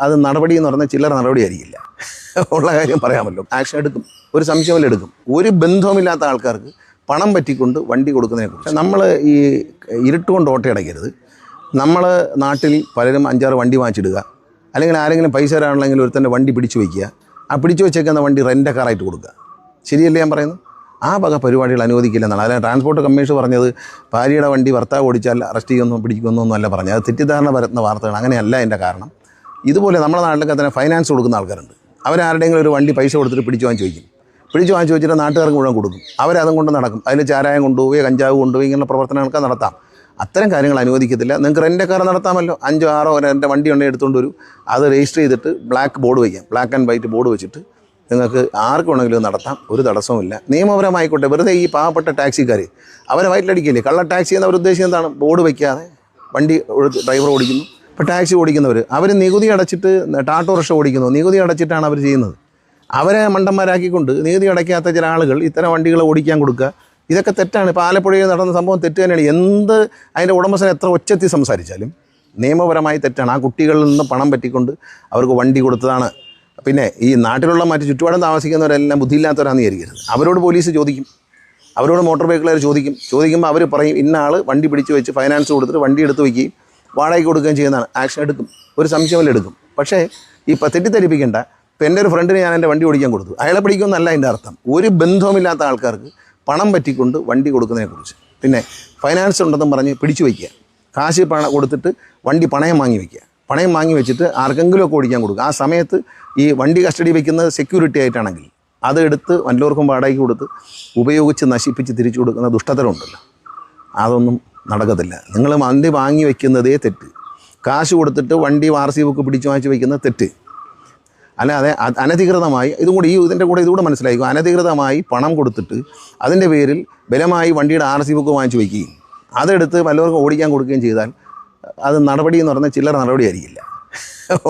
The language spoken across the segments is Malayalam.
അത് നടപടി എന്ന് പറഞ്ഞാൽ ചില്ലറ നടപടി ആയിരിക്കില്ല ഉള്ള കാര്യം പറയാമല്ലോ. ആക്ഷൻ എടുക്കും. ഒരു സംശയമില്ല എടുക്കും. ഒരു ബന്ധവുമില്ലാത്ത ആൾക്കാർക്ക് പണം പറ്റിക്കൊണ്ട് വണ്ടി കൊടുക്കുന്നതിനെ കുറിച്ച് നമ്മൾ ഈ ഇരുട്ടുകൊണ്ട് ഓട്ടയടയ്ക്കരുത് നമ്മൾ നാട്ടിൽ പലരും അഞ്ചാറ് വണ്ടി വാങ്ങിച്ചിടുക. അല്ലെങ്കിൽ ആരെങ്കിലും പൈസ തരാണെങ്കിൽ ഒരുത്തന്റെ വണ്ടി പിടിച്ചു വയ്ക്കുക. ആ പിടിച്ചു വെച്ചേക്കുന്ന വണ്ടി റെന്റ് കാറായിട്ട് കൊടുക്കുക. ശരിയല്ലേ ഞാൻ പറയുന്നത്? ആ വക പരിപാടികൾ അനുവദിക്കില്ല എന്നാണ്. അതിന് ട്രാൻസ്പോർട്ട് കമ്മീഷൻ പറഞ്ഞത് ഭാര്യയുടെ വണ്ടി ഭർത്താവ് ഓടിച്ചാൽ അറസ്റ്റ് ചെയ്യുമെന്നോ പിടിക്കുമെന്നോ അല്ല പറഞ്ഞത്. അത് തെറ്റിദ്ധാരണ പരത്തുന്ന വാർത്തകൾ അങ്ങനെയല്ല എന്റെ കാരണം. ഇതുപോലെ നമ്മുടെ നാട്ടിലൊക്കെ തന്നെ ഫൈനാൻസ് കൊടുക്കുന്ന ആൾക്കാരുണ്ട്. അവരാരുടെയെങ്കിലും ഒരു വണ്ടി പൈസ കൊടുത്തിട്ട് പിടിച്ചു വാങ്ങി ചോദിക്കും പിടിച്ചു വാങ്ങി ചോദിച്ചിട്ട് നാട്ടുകാർക്ക് മുഴുവൻ കൊടുക്കും. അവരതും കൊണ്ട് നടക്കും. അതിൽ ചാരായം കൊണ്ടുപോയി കഞ്ചാവ് കൊണ്ടുപോയി ഇങ്ങനെയുള്ള പ്രവർത്തനങ്ങളൊക്കെ നടത്താം. അത്തരം കാര്യങ്ങൾ അനുവദിക്കത്തില്ല. നിങ്ങൾക്ക് റെന്റ് കാർ നടത്താമല്ലോ? അഞ്ചോ ആറോ എന്റെ വണ്ടി ഉണ്ടെങ്കിൽ എടുത്തുകൊണ്ട് വരും. അത് രജിസ്റ്റർ ചെയ്തിട്ട് ബ്ലാക്ക് ബോർഡ് വയ്ക്കാം. ബ്ലാക്ക് ആൻഡ് വൈറ്റ് ബോർഡ് വെച്ചിട്ട് നിങ്ങൾക്ക് ആർക്ക് വേണമെങ്കിലും നടത്താം. ഒരു തടസ്സവുമില്ല നിയമപരമായിക്കോട്ടെ. വെറുതെ ഈ പാവപ്പെട്ട ടാക്സിക്കാർ അവരെ വയറ്റിലടിക്കില്ലേ? കള്ള ടാക്സി എന്ന് അവർ ഉദ്ദേശിക്കുന്നത് എന്താണ്? ബോർഡ് വയ്ക്കാതെ വണ്ടി ഡ്രൈവർ ഓടിക്കുന്നു. ഇപ്പോൾ ടാക്സി ഓടിക്കുന്നവർ അവർ നികുതി അടച്ചിട്ട് ടാട്ടോ റിക്ഷ ഓടിക്കുന്നു നികുതി അടച്ചിട്ടാണ് അവർ ചെയ്യുന്നത്. അവരെ മണ്ടന്മാരാക്കിക്കൊണ്ട് നികുതി അടയ്ക്കാത്ത ചില ആളുകൾ ഇത്തരം വണ്ടികൾ ഓടിക്കാൻ കൊടുക്കുക. ഇതൊക്കെ തെറ്റാണ്. ഇപ്പോൾ ആലപ്പുഴയിൽ നടന്ന സംഭവം തെറ്റ് തന്നെയാണ്. എന്ത് അതിന്റെ ഉടമസ്ഥൻ എത്ര ഒച്ചത്തിൽ സംസാരിച്ചാലും നിയമപരമായി തെറ്റാണ്. ആ കുട്ടികളിൽ നിന്ന് പണം പറ്റിക്കൊണ്ട് അവർക്ക് വണ്ടി കൊടുത്തതാണ്. പിന്നെ ഈ നാട്ടിലുള്ള മറ്റ് ചുറ്റുപാടും താമസിക്കുന്നവരെല്ലാം ബുദ്ധിയില്ലാത്തവരാണെന്ന് വിചാരിക്കരുത്. അവരോട് പോലീസ് ചോദിക്കും. അവരോട് മോട്ടോർ വെഹിക്കിളുകാർ ചോദിക്കും. ചോദിക്കുമ്പോൾ അവർ പറയും ഇന്ന ആൾ വണ്ടി പിടിച്ച് വെച്ച് ഫൈനാൻസ് കൊടുത്തിട്ട് വണ്ടി എടുത്ത് വയ്ക്കുകയും വാടകയ്ക്ക് കൊടുക്കുകയും ചെയ്യുന്നതാണ്. ആക്ഷൻ എടുക്കും. ഒരു സംശയമില്ല എടുക്കും. പക്ഷേ ഇപ്പം തെറ്റിദ്ധരിപ്പിക്കേണ്ട. ഇപ്പം എന്റെ ഒരു ഫ്രണ്ടിന് ഞാൻ എന്റെ വണ്ടി ഓടിക്കാൻ കൊടുത്തു. അയാളെ പിടിക്കുമെന്നല്ല എന്റെ അർത്ഥം. ഒരു ബന്ധവുമില്ലാത്ത ആൾക്കാർക്ക് പണം പറ്റിക്കൊണ്ട് വണ്ടി കൊടുക്കുന്നതിനെക്കുറിച്ച് പിന്നെ ഫൈനാൻസ് ഉണ്ടെന്നും പറഞ്ഞ് പിടിച്ചു വയ്ക്കുക കാശ് പണം കൊടുത്തിട്ട് വണ്ടി പണയം വാങ്ങി വയ്ക്കുക പണയം വാങ്ങി വെച്ചിട്ട് ആർക്കെങ്കിലും ഒക്കെ ഓടിക്കാൻ കൊടുക്കുക. ആ സമയത്ത് ഈ വണ്ടി കസ്റ്റഡി വയ്ക്കുന്നത് സെക്യൂരിറ്റി ആയിട്ടാണെങ്കിൽ അത് എടുത്ത് വല്ലവർക്കും വാടകയ്ക്ക് കൊടുത്ത് ഉപയോഗിച്ച് നശിപ്പിച്ച് തിരിച്ചു കൊടുക്കുന്ന ദുഷ്ടതരമുണ്ടല്ലോ അതൊന്നും നടക്കത്തില്ല. നിങ്ങൾ വണ്ടി വാങ്ങി വെക്കുന്നതേ തെറ്റ്. കാശ് കൊടുത്തിട്ട് വണ്ടി ആർ സി ബുക്ക് പിടിച്ചു വാങ്ങിച്ച് വയ്ക്കുന്ന തെറ്റ്. അല്ലാതെ അനധികൃതമായി ഇതും കൂടി ഈ ഇതിന്റെ കൂടെ ഇതുകൂടെ മനസ്സിലായിരിക്കും. അനധികൃതമായി പണം കൊടുത്തിട്ട് അതിന്റെ പേരിൽ ബലമായി വണ്ടിയുടെ ആർ സി ബുക്ക് വാങ്ങിച്ച് വയ്ക്കുകയും അതെടുത്ത് വല്ലവർക്കും ഓടിക്കാൻ കൊടുക്കുകയും ചെയ്താൽ അത് നടപടി എന്ന് പറഞ്ഞാൽ ചില്ലറ നടപടി ആയിരിക്കില്ല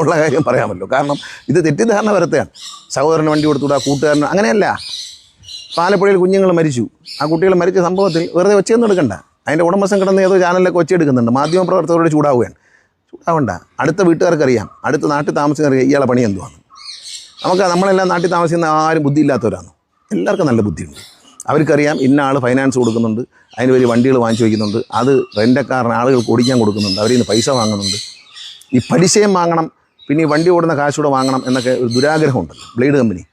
ഉള്ള കാര്യം പറയാമല്ലോ. കാരണം ഇത് തെറ്റിദ്ധാരണ വരത്തെയാണ് സഹോദരന് വണ്ടി കൊടുത്തുകൂടാ കൂട്ടുകാരന് അങ്ങനെയല്ല. പാലപ്പുഴയിൽ കുഞ്ഞുങ്ങൾ മരിച്ചു. ആ കുട്ടികൾ മരിച്ച സംഭവത്തിൽ വെറുതെ ഒച്ചയൊന്നും എടുക്കണ്ട. അതിന്റെ ഉടമസ്ഥൻ കിടന്ന് ഏതോ ചാനലിലൊക്കെ ഒച്ചയെടുക്കുന്നുണ്ട് മാധ്യമപ്രവർത്തകരോട് ചൂടാവുകയാണ്. ചൂടാവണ്ട. അടുത്ത വീട്ടുകാർക്കറിയാം. അടുത്ത നാട്ടിൽ താമസിക്കുന്നറിയാം ഇയാളെ പണി എന്തുവാണ് നമുക്ക് നമ്മളെല്ലാം നാട്ടിൽ താമസിക്കുന്ന ആരും ബുദ്ധിയില്ലാത്തവരാണ്. എല്ലാവർക്കും നല്ല ബുദ്ധിയുണ്ട്. അവർക്കറിയാം ഇന്ന ആൾ ഫൈനാൻസ് കൊടുക്കുന്നുണ്ട്. അതിന് പേര് വണ്ടികൾ വാങ്ങിച്ചു വയ്ക്കുന്നുണ്ട്. അത് റെന്റക്കാരന് ആളുകൾക്ക് ഓടിക്കാൻ കൊടുക്കുന്നുണ്ട്. അവരിൽ നിന്ന് പൈസ വാങ്ങുന്നുണ്ട്. ഈ പലിശയും വാങ്ങണം. പിന്നെ ഈ വണ്ടി ഓടുന്ന കാശൂടെ വാങ്ങണം എന്നൊക്കെ ഒരു ദുരാഗ്രഹം ഉണ്ട് ബ്ലേഡ് കമ്പനി.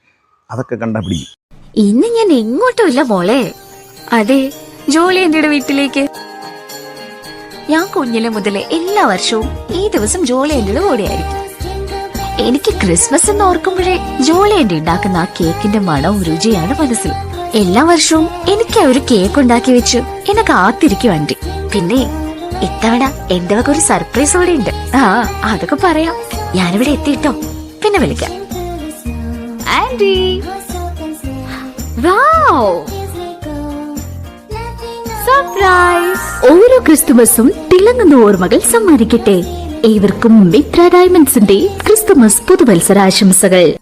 അതൊക്കെ കണ്ടാൽ പിടിക്കും. ഇന്ന് ഞാൻ എങ്ങോട്ടും ഇല്ല മോളെ. അതെ ജോളി എന്റെ വീട്ടിലേക്ക്. ഞാൻ കുഞ്ഞിലെ മുതലേ എല്ലാ വർഷവും ഈ ദിവസം ജോളി എന്റെ കൂടെയായിരിക്കും എനിക്ക് ക്രിസ്മസ് എന്ന് ഓർക്കുമ്പോഴേ ജോളി എന്റെ ഉണ്ടാക്കുന്ന ആ കേക്കിന്റെ മണവും രുചിയാണ് മനസ്സിൽ. എല്ലാ വർഷവും എനിക്ക് ഒരു കേക്ക് ഉണ്ടാക്കി വെച്ചു എന്നെ കാത്തിരിക്കും ആന്റി പിന്നെ ഇത്തവണ എന്റെ വക ഒരു സർപ്രൈസ് കൂടെ ഉണ്ട്. ആ അതൊക്കെ പറയാം. ഞാനിവിടെ എത്തിയിട്ടോ? പിന്നെ വിളിക്കാം. Anti wow! സർപ്രൈസ് ഓരോ ക്രിസ്തുമസും തിളങ്ങുന്ന ഓർമ്മകൾ സമ്മാനിക്കട്ടെ. ഏവർക്കും മിത്ര ഡയമണ്ട്സിന്റെ ക്രിസ്തുമസ് പുതുവത്സരാശംസകൾ.